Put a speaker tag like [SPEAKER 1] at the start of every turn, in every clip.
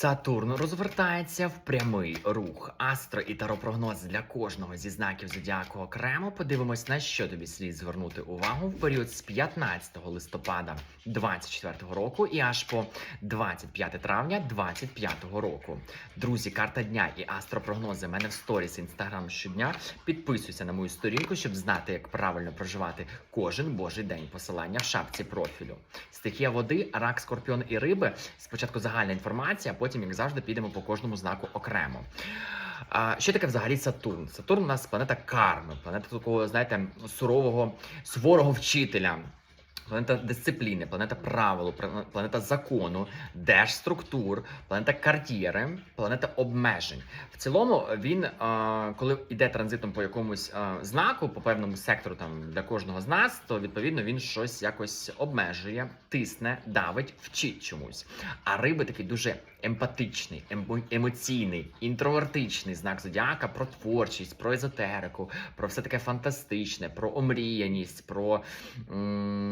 [SPEAKER 1] Сатурн розвертається в прямий рух. Астро і таропрогноз для кожного зі знаків зодіаку окремо. Подивимось, на що тобі слід звернути увагу в період з 15 листопада 24 року і аж по 25 травня 25 року. Друзі, карта дня і астропрогнози мене в сторіс інстаграм щодня. Підписуйся на мою сторінку, щоб знати, як правильно проживати кожен божий день. Посилання в шапці профілю. Стихія води, рак, скорпіон і риби. Спочатку загальна інформація, а потім, як завжди, підемо по кожному знаку окремо. А, що таке взагалі Сатурн? Сатурн у нас планета карми, планета такого, знаєте, сурового, суворого вчителя. Планета дисципліни, планета правил, планета закону, держструктур, планета кар'єри, планета обмежень. В цілому він, е, коли йде транзитом по якомусь е, знаку, по певному сектору там для кожного з нас, то відповідно він щось якось обмежує, тисне, давить, вчить чомусь. А риби такий дуже емпатичний, емо- емоційний, інтровертичний знак зодіака про творчість, про езотерику, про все таке фантастичне, про омріяність, про м-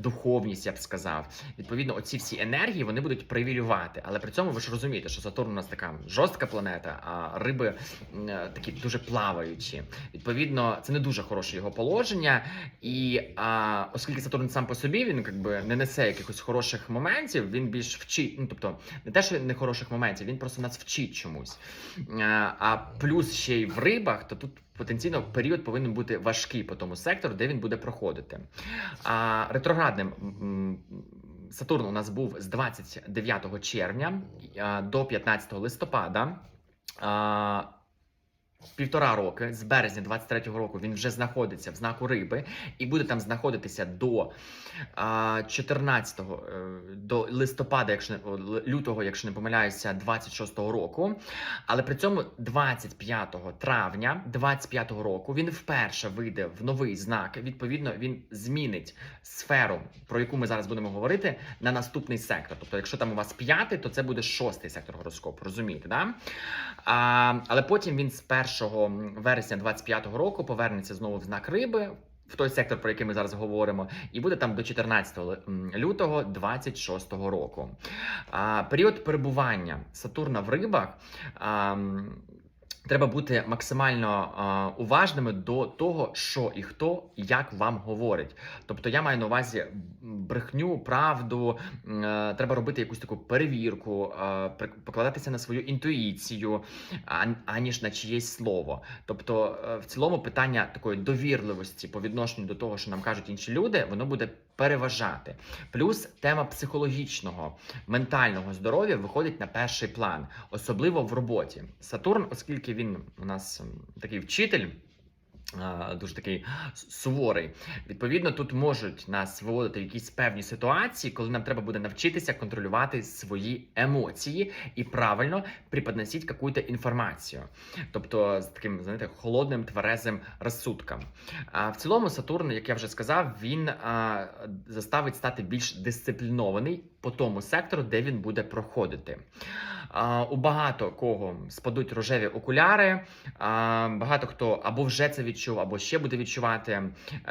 [SPEAKER 1] духовність, я б сказав. Відповідно, оці всі енергії вони будуть привілювати. Але при цьому ви ж розумієте, що Сатурн у нас така жорстка планета, а риби е, такі дуже плаваючі. Відповідно, це не дуже хороше його положення. І а, оскільки Сатурн сам по собі він якби не несе якихось хороших моментів, він більш вчить. Ну тобто, не те, що не хороших моментів, він просто нас вчить чомусь. Е, А плюс ще й в рибах, то тут. Потенційно період повинен бути важкий по тому сектору, де він буде проходити. А ретроградним Сатурн у нас був з 29 червня до 15 листопада. Півтора роки з березня 23-го року він вже знаходиться в знаку риби і буде там знаходитися до 14-го е, до листопада, якщо лютого, якщо не помиляюся, 26-го року. Але при цьому 25 травня 25-го року він вперше вийде в новий знак. Відповідно, він змінить сферу, про яку ми зараз будемо говорити, на наступний сектор. Тобто, якщо там у вас п'ятий, то це буде шостий сектор гороскопу. Розумієте, да? А, але потім він з 1 вересня 25-го року повернеться знову в знак риби. В той сектор, про який ми зараз говоримо, і буде там до 14 лютого 26-го року. А, період перебування Сатурна в рибах. А, Треба бути максимально а, уважними до того, що і хто як вам говорить. Тобто я маю на увазі брехню, правду. м, е, Треба робити якусь таку перевірку, е, покладатися на свою інтуїцію, а- аніж на чиєсь слово. Тобто, е, в цілому питання такої довірливості по відношенню до того, що нам кажуть інші люди, воно буде переважати. Плюс тема психологічного, ментального здоров'я виходить на перший план, особливо в роботі. Сатурн, оскільки він у нас такий вчитель. Дуже такий суворий. Відповідно, тут можуть нас виводити в якісь певні ситуації, коли нам треба буде навчитися контролювати свої емоції і правильно преподносити якусь інформацію. Тобто з таким, знаєте, холодним, тверезим розсудком. А в цілому Сатурн, як я вже сказав, він а, заставить стати більш дисциплінований по тому сектору, де він буде проходити. А, у багато кого спадуть рожеві окуляри. А, багато хто або вже це відчув, або ще буде відчувати,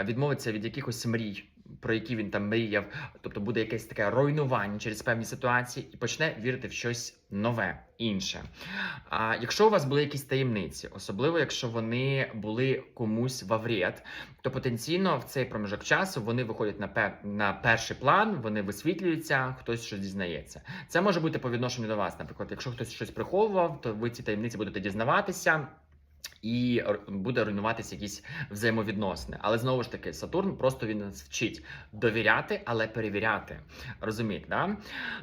[SPEAKER 1] відмовиться від якихось мрій. Про які він там мріяв, тобто буде якесь таке руйнування через певні ситуації, і почне вірити в щось нове, інше. А якщо у вас були якісь таємниці, особливо якщо вони були комусь вред, то потенційно в цей проміжок часу вони виходять на пе- на перший план, вони висвітлюються, хтось щось дізнається. Це може бути по відношенню до вас. Наприклад, якщо хтось щось приховував, то ви ці таємниці будете дізнаватися. І буде руйнуватися якісь взаємовідносини. Але знову ж таки, Сатурн просто він нас вчить довіряти, але перевіряти. Розумієте, да?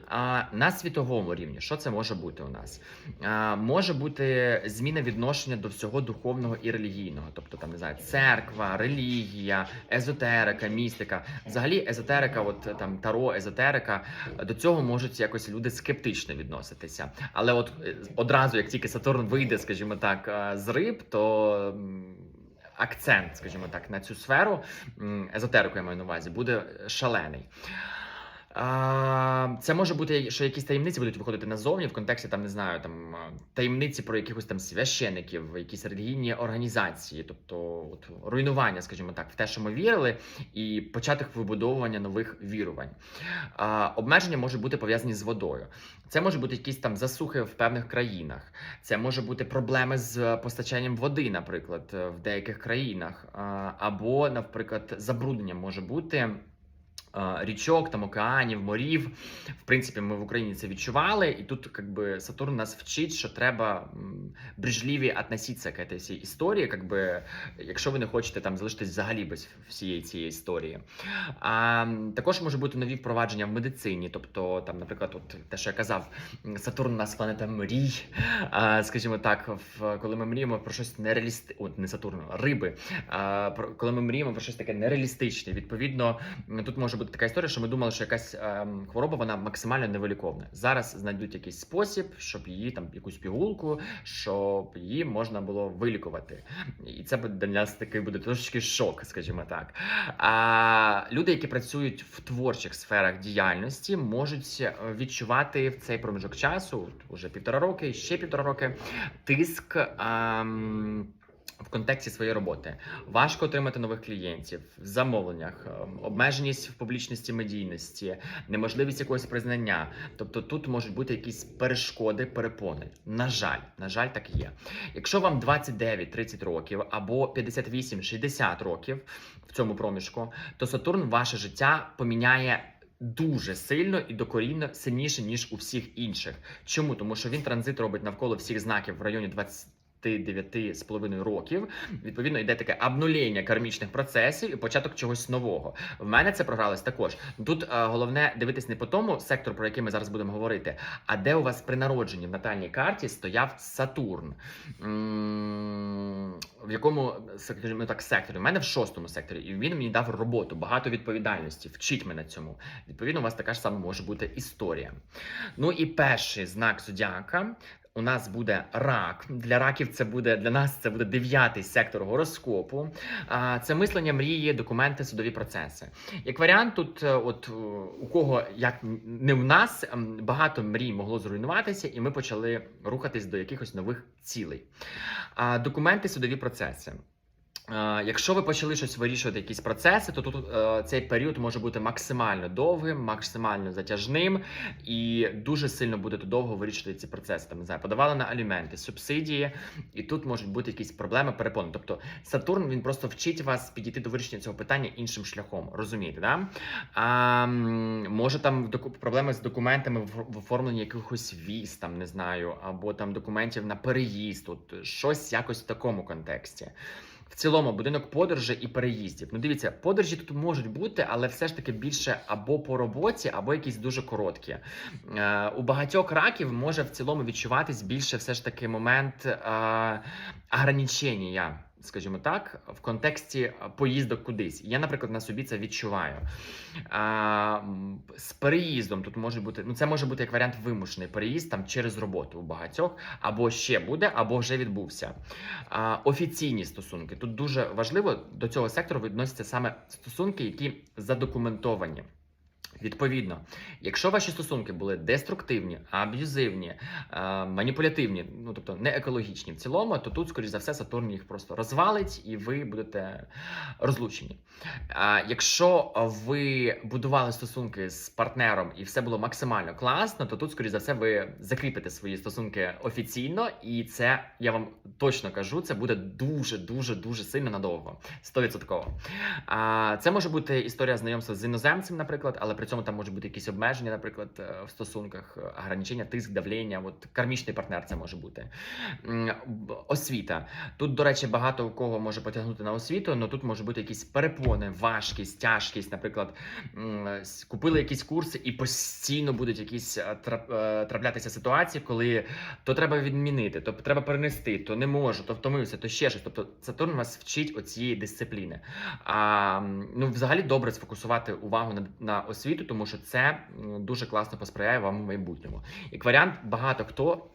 [SPEAKER 1] А, на світовому рівні, що це може бути у нас? А, може бути зміна відношення до всього духовного і релігійного, тобто там не знаю, церква, релігія, езотерика, містика. Взагалі, езотерика, от там таро, езотерика, до цього можуть якось люди скептично відноситися. Але от е, одразу, як тільки Сатурн вийде, скажімо так, з риб, то. Акцент, скажімо так, на цю сферу езотерику я маю на увазі, буде шалений. Це може бути, що якісь таємниці будуть виходити назовні в контексті там, не знаю, там таємниці про якихось там священиків, якісь релігійні організації, тобто от, руйнування, скажімо так, в те, що ми вірили, і початок вибудовування нових вірувань. А, Обмеження можуть бути пов'язані з водою. Це може бути якісь там засухи в певних країнах. Це може бути проблеми з постачанням води, наприклад, в деяких країнах, або, наприклад, забруднення може бути. Річок, там океанів, морів. В принципі, ми в Україні це відчували, і тут как би, Сатурн нас вчить, що треба брежливі относитися к этой всій історії, как би, якщо ви не хочете там залишитись взагалі без всієї цієї історії. А, також може бути нові впровадження в медицині, тобто, там, наприклад, от те, що я казав, Сатурн у нас планета мрій. А, скажімо так, в, коли ми мріємо про щось нереалістичне, не Сатурн, риби. А, про, коли ми мріємо про щось таке нереалістичне, відповідно, тут може бути така історія, що ми думали, що якась ем, хвороба вона максимально невиліковна. Зараз знайдуть якийсь спосіб, щоб її там якусь пігулку, щоб її можна було вилікувати. І це буде для нас такий буде трошечки шок, скажімо так. А люди, які працюють в творчих сферах діяльності, можуть е, відчувати в цей проміжок часу, уже півтора роки, ще півтора роки, тиск. ем, в контексті своєї роботи важко отримати нових клієнтів в замовленнях, ем, обмеженість в публічності медійності, неможливість якогось признання. Тобто тут можуть бути якісь перешкоди, перепони. На жаль, на жаль, так є. Якщо вам 29-30 років або 58-60 років в цьому проміжку, то Сатурн ваше життя поміняє. Дуже сильно і докорінно сильніше ніж у всіх інших. Чому? Тому що він транзит робить навколо всіх знаків в районі 20 29,5 років. Відповідно, йде таке обнулення кармічних процесів і початок чогось нового. В мене це програлось також. Тут е, головне дивитись не по тому сектору, про який ми зараз будемо говорити, а де у вас при народженні в натальній карті стояв Сатурн. В якому скажімо так секторі? У мене в шостому секторі, і він мені дав роботу, багато відповідальності. Вчить мене цьому. Відповідно, у вас така ж сама може бути історія. Ну і перший знак зодіака у нас буде рак. Для раків це буде для нас це буде дев'ятий сектор гороскопу. Це мислення, мрії, документи, судові процеси. Як варіант, тут е, от е, у кого як не в нас багато мрій могло зруйнуватися, і ми почали рухатись до якихось нових цілей. Документи, судові процеси. Е, Якщо ви почали щось вирішувати, якісь процеси, то тут е, цей період може бути максимально довгим, максимально затяжним, і дуже сильно будете довго вирішувати ці процеси. Там не знаю, подавали на аліменти, субсидії, і тут можуть бути якісь проблеми, перепони. Тобто Сатурн він просто вчить вас підійти до вирішення цього питання іншим шляхом. Розумієте, да? А, може там проблеми з документами в оформленні якихось віз, там не знаю, або там документів на переїзд, от щось якось в такому контексті. В цілому будинок подорожі і переїздів. Ну, дивіться, подорожі тут можуть бути, але все ж таки більше або по роботі, або якісь дуже короткі. Е, у багатьох раків може в цілому відчуватись більше все ж таки момент е, ограничення, скажімо так, в контексті поїздок кудись. Я, наприклад, на собі це відчуваю. А, з переїздом тут може бути, ну це може бути як варіант вимушений переїзд там через роботу у багатьох, або ще буде, або вже відбувся. А, офіційні стосунки. Тут дуже важливо до цього сектору відносяться саме стосунки, які задокументовані. Відповідно, якщо ваші стосунки були деструктивні, аб'юзивні, е, маніпулятивні, ну тобто не екологічні в цілому, то тут, скоріш за все, Сатурн їх просто розвалить і ви будете розлучені. А якщо ви будували стосунки з партнером і все було максимально класно, то тут, скоріш за все, ви закріпите свої стосунки офіційно, і це я вам точно кажу, це буде дуже, дуже, дуже сильно надовго. 100%. А це може бути історія знайомства з іноземцем, наприклад, але при цьому там може бути якісь обмеження, наприклад, е, в стосунках, е, ограничення, тиск, давлення. От кармічний партнер це може бути. Освіта. Тут, до речі, багато у кого може потягнути на освіту, але тут може бути якісь перепони, важкість, тяжкість. Наприклад, купили якісь курси і постійно будуть якісь е, траплятися ситуації, коли то треба відмінити, то треба перенести, то не можу, то втомився, то ще щось. Тобто Сатурн вас вчить оцієї дисципліни. А, ну, взагалі добре сфокусувати увагу на, на освіту, тому що це дуже класно посприяє вам в майбутньому. Як варіант, багато хто.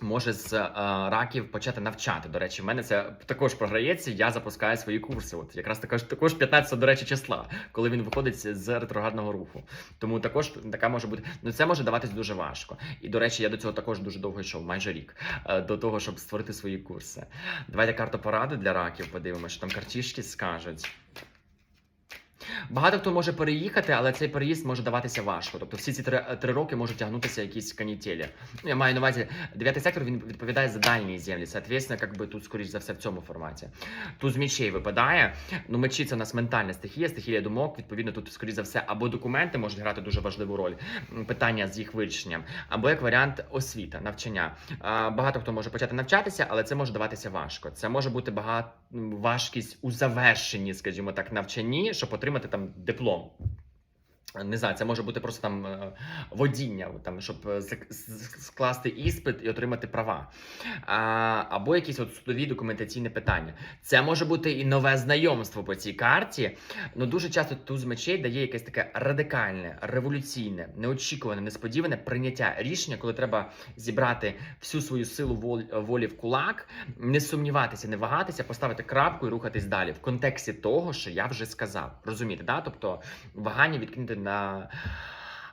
[SPEAKER 1] може з е, раків почати навчати. До речі, в мене це також програється. Я запускаю свої курси. От якраз також також 15 до речі, числа, коли він виходить з ретроградного руху. Тому також така може бути. Ну це може даватись дуже важко. І до речі, я до цього також дуже довго йшов, майже рік, е, до того, щоб створити свої курси. Давайте карту поради для раків. Подивимося, що там картішки скажуть. Багато хто може переїхати, але цей переїзд може даватися важко. Тобто всі ці три, три роки можуть тягнутися якісь канітелі. Ну, я маю на увазі, дев'ятий сектор він відповідає за дальні землі. Соответственно, как би тут, скоріш за все, в цьому форматі. Тут з мечей випадає. Ну, мечі це у нас ментальна стихія, стихія думок. Відповідно, тут, скоріш за все, або документи можуть грати дуже важливу роль, питання з їх вирішенням, або як варіант освіта, навчання. Багато хто може почати навчатися, але це може даватися важко. Це може бути багато важкість у завершенні, скажімо так, навчанні, щоб отримати там диплом. Не знаю, це може бути просто там е, водіння, там, щоб е, з- скласти іспит і отримати права. А, або якісь от судові документаційні питання. Це може бути і нове знайомство по цій карті. Ну дуже часто туз мечей дає якесь таке радикальне, революційне, неочікуване, несподіване прийняття рішення, коли треба зібрати всю свою силу волі в кулак, не сумніватися, не вагатися, поставити крапку і рухатись далі в контексті того, що я вже сказав. Розумієте, да? Тобто вагання відкинути на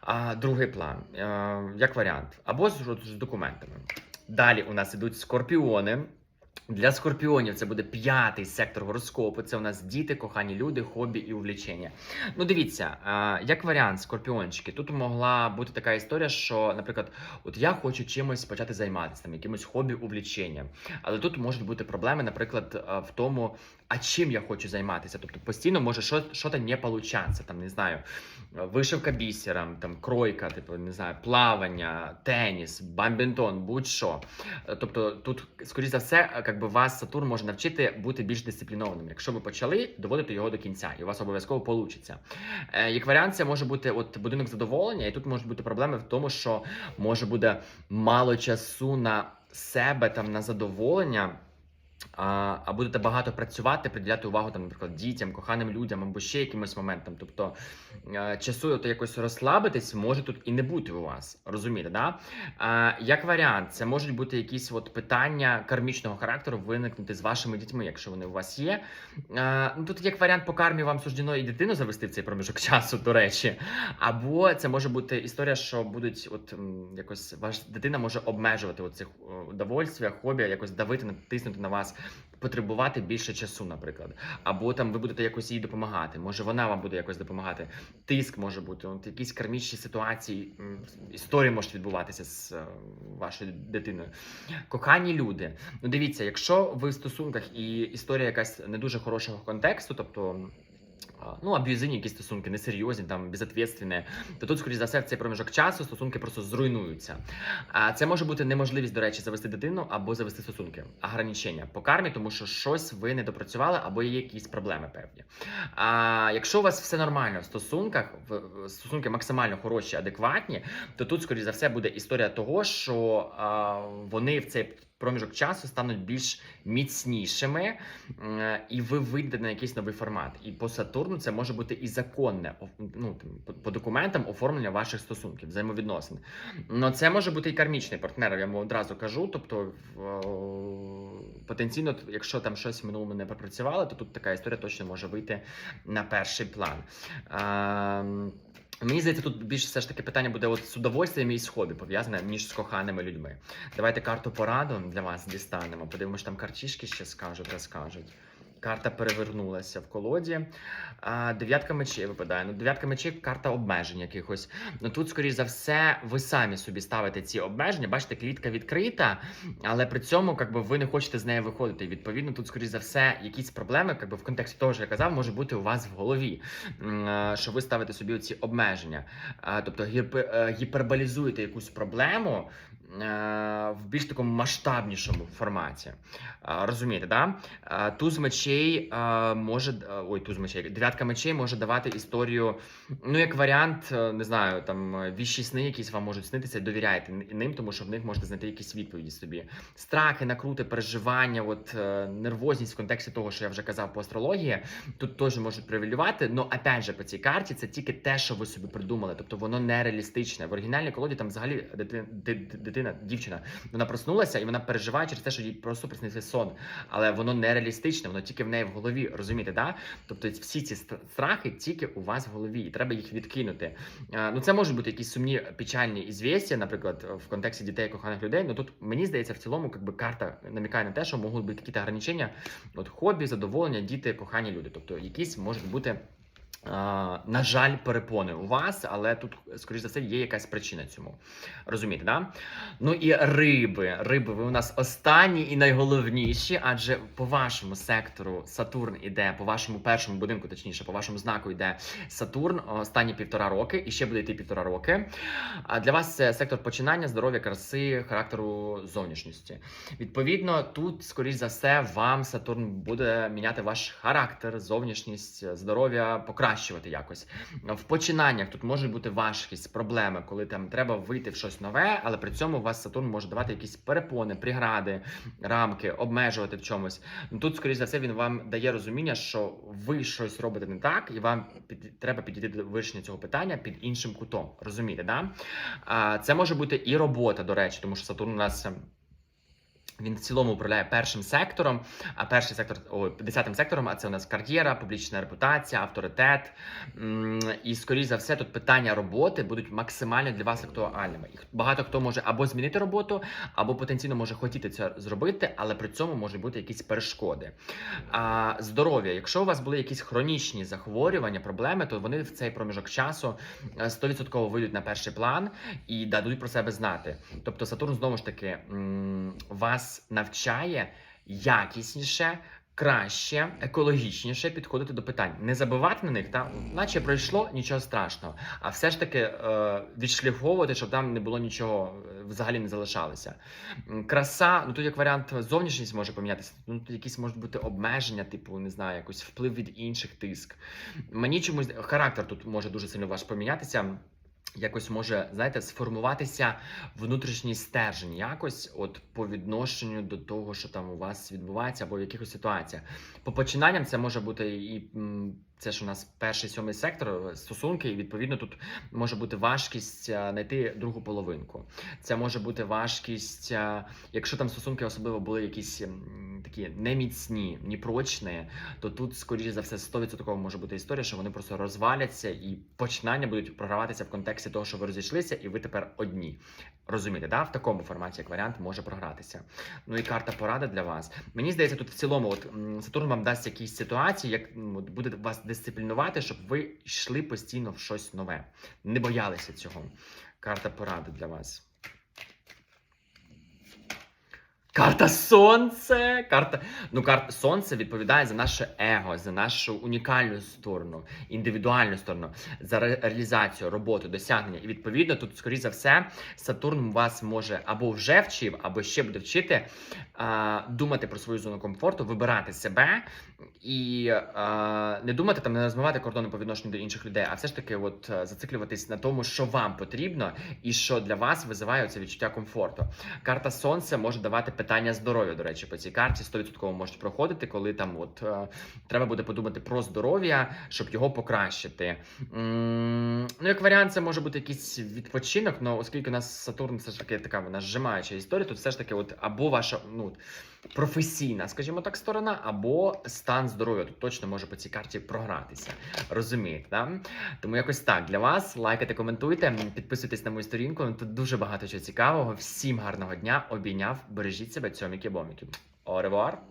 [SPEAKER 1] а, другий план, е, як варіант, або з, з документами. Далі у нас ідуть скорпіони. Для скорпіонів це буде п'ятий сектор гороскопу. Це у нас діти, кохані люди, хобі і увлічення. Ну, дивіться, е, як варіант, скорпіончики. Тут могла бути така історія, що, наприклад, от я хочу чимось почати займатися, там, якимось хобі, увліченням. Але тут можуть бути проблеми, наприклад, е, в тому, а чим я хочу займатися. Тобто постійно може що, що-то не получатися. Там не знаю, вишивка бісером, там кройка, типу, не знаю, плавання, теніс, бамбінтон, будь-що. Е, Тобто, тут, скоріш за все, е, як би вас Сатурн може навчити бути більш дисциплінованим. Якщо ви почали, доводити його до кінця, і у вас обов'язково вийде. Як варіант, це може бути от будинок задоволення, і тут можуть бути проблеми в тому, що може буде мало часу на себе там на задоволення. А, а будете багато працювати, приділяти увагу там, наприклад, дітям, коханим людям або ще якимось моментам. Тобто е, часу от якось розслабитись може тут і не бути у вас. Розумієте, да? А, як варіант, це можуть бути якісь от питання кармічного характеру виникнути з вашими дітьми, якщо вони у вас є. А, ну тут як варіант по кармі вам суждено і дитину завести в цей проміжок часу, до речі. Або це може бути історія, що будуть от якось ваша дитина може обмежувати оцих удовольствия, хобі, якось давити, натиснути на вас, потребувати більше часу, наприклад. Або там ви будете якось їй допомагати. Може, вона вам буде якось допомагати. Тиск може бути, от якісь кармічні ситуації, історії можуть відбуватися з е, вашою дитиною. Кохані люди. Ну дивіться, якщо ви в стосунках і історія якась не дуже хорошого контексту, тобто. Ну, аб'юзивні якісь стосунки, несерйозні, там безответственні, то тут, скоріш за все, в цей проміжок часу стосунки просто зруйнуються. А це може бути неможливість, до речі, завести дитину або завести стосунки, ограничення по кармі, тому що щось ви не допрацювали або є якісь проблеми певні. А якщо у вас все нормально в стосунках, стосунки максимально хороші, адекватні, то тут, скоріш за все, буде історія того, що а, вони в цей проміжок часу стануть більш міцнішими, і ви вийдете на якийсь новий формат. І по Сатурну це може бути і законне, ну, по, документам оформлення ваших стосунків, взаємовідносин. Ну, це може бути і кармічний партнер, я вам одразу кажу. Тобто, потенційно, якщо там щось в минулому не пропрацювало, то тут така історія точно може вийти на перший план. Мені здається, тут більше все ж таки питання буде от з удовольствием і з хобі пов'язане, ніж з коханими людьми. Давайте карту пораду для вас дістанемо. Подивимось, там картішки ще скажуть, розкажуть. Карта перевернулася в колоді. А, дев'ятка мечей випадає. Ну, дев'ятка мечей карта обмежень якихось. Ну тут, скоріш за все, ви самі собі ставите ці обмеження. Бачите, клітка відкрита, але при цьому как би, ви не хочете з неї виходити. І відповідно, тут, скоріш за все, якісь проблеми, как би, в контексті того, що я казав, може бути у вас в голові, е, що ви ставите собі ці обмеження. Тобто гіпер, е, гіперболізуєте якусь проблему. Е, В більш такому масштабнішому форматі. Розумієте, да? А, Туз мечей може ой, туз мечей, дев'ятка мечей може давати історію. Ну, як варіант, е, не знаю, там е, віщі сни якісь вам можуть снитися, довіряйте ним, тому що в них можете знайти якісь відповіді собі. Страхи, накрути, переживання, от е, нервозність в контексті того, що я вже казав по астрології, тут теж можуть привілювати. Но опять же, по цій карті це тільки те, що ви собі придумали, тобто воно не реалістичне. В оригінальній колоді там взагалі дитина, дитина, дівчина вона проснулася і вона переживає через те, що їй просто приснився сон. Але воно не реалістичне, воно тільки в неї в голові. Розумієте, да? Тобто всі ці страхи тільки у вас в голові, і треба їх відкинути. Е, Ну, це можуть бути якісь сумні печальні ізвістя, наприклад, в контексті дітей коханих людей. Ну тут мені здається, в цілому, якби карта намікає на те, що можуть бути якісь ограничення, от хобі, задоволення, діти, кохані люди. Тобто, якісь можуть бути. На жаль, перепони у вас, але тут, скоріш за все, є якась причина цьому. Розумієте, да? Ну і риби. Риби, ви у нас останні і найголовніші, адже по вашому сектору Сатурн іде, по вашому першому будинку, точніше, по вашому знаку йде Сатурн останні півтора роки, і ще буде йти півтора роки. А для вас це сектор починання, здоров'я, краси, характеру зовнішності. Відповідно, тут, скоріш за все, вам Сатурн буде міняти ваш характер, зовнішність, здоров'я, покращувати якось. В починаннях тут може бути важкість, проблеми, коли там треба вийти в щось нове, але при цьому у вас Сатурн може давати якісь перепони, прегради, рамки, обмежувати в чомусь. Ну тут, скоріш за все, він вам дає розуміння, що ви щось робите не так, і вам під, треба підійти до вирішення цього питання під іншим кутом. Розумієте, да? Це може бути і робота, до речі, тому що Сатурн у нас. Він в цілому управляє першим сектором, а перший сектор, ой, десятим сектором, а це у нас кар'єра, публічна репутація, авторитет. І, скоріш за все, тут питання роботи будуть максимально для вас актуальними. І багато хто може або змінити роботу, або потенційно може хотіти це зробити, але при цьому можуть бути якісь перешкоди. А здоров'я, якщо у вас були якісь хронічні захворювання, проблеми, то вони в цей проміжок часу е, 100% вийдуть на перший план і дадуть про себе знати. Тобто Сатурн знову ж таки м, вас навчає якісніше. Краще, екологічніше підходити до питань, не забивати на них, та наче пройшло нічого страшного, а все ж таки е, відшліфовувати, щоб там не було нічого, е, взагалі не залишалося. Краса, ну тут як варіант, зовнішність може помінятися. Ну тут якісь можуть бути обмеження, типу, не знаю, якось вплив від інших тиск. Мені чомусь характер тут може дуже сильно ваш помінятися. Якось може, знаєте, сформуватися внутрішній стержень, якось от по відношенню до того, що там у вас відбувається, або в якихось ситуаціях. По починанням це може бути і це ж у нас перший сьомий сектор е, стосунки, і відповідно тут може бути важкість е, знайти другу половинку. Це може бути важкість, е, якщо там стосунки особливо були якісь такі неміцні, непрочні, то тут, скоріше за все, 100% може бути історія, що вони просто розваляться і починання будуть програватися в контексті того, що ви розійшлися, і ви тепер одні. Розумієте, да? в такому форматі як варіант може програтися. Ну і карта поради для вас. Мені здається, тут в цілому, от Сатурн вам дасть якісь ситуації, як буде вас дисциплінувати, щоб ви йшли постійно в щось нове, не боялися цього. Карта поради для вас. Карта Сонце. Карта, ну, карта Сонце відповідає за наше его, за нашу унікальну сторону, індивідуальну сторону, за ре- реалізацію, роботу, досягнення. І відповідно, тут, скоріш за все, Сатурн вас може або вже вчив, або ще буде вчити а, думати про свою зону комфорту, вибирати себе і а, не думати там, не розмивати кордони по відношенню до інших людей, а все ж таки, от е, зациклюватись на тому, що вам потрібно, і що для вас визиває це відчуття комфорту. Карта Сонця може давати питання здоров'я. До речі, по цій карті 100% можуть проходити, коли там от е, треба буде подумати про здоров'я, щоб його покращити. Ну, як варіант, це може бути якийсь відпочинок, але оскільки у нас Сатурн все ж таки така вона зжимаюча історія, тут все ж таки, от або ваша ну професійна, скажімо так, сторона, або стан здоров'я. Тут точно може по цій карті програтися. Розумієте, да? Тому якось так для вас. Лайкайте, коментуйте, підписуйтесь на мою сторінку. Тут дуже багато чого цікавого. Всім гарного дня. Обійняв. بتونی که با می‌تونی آره وار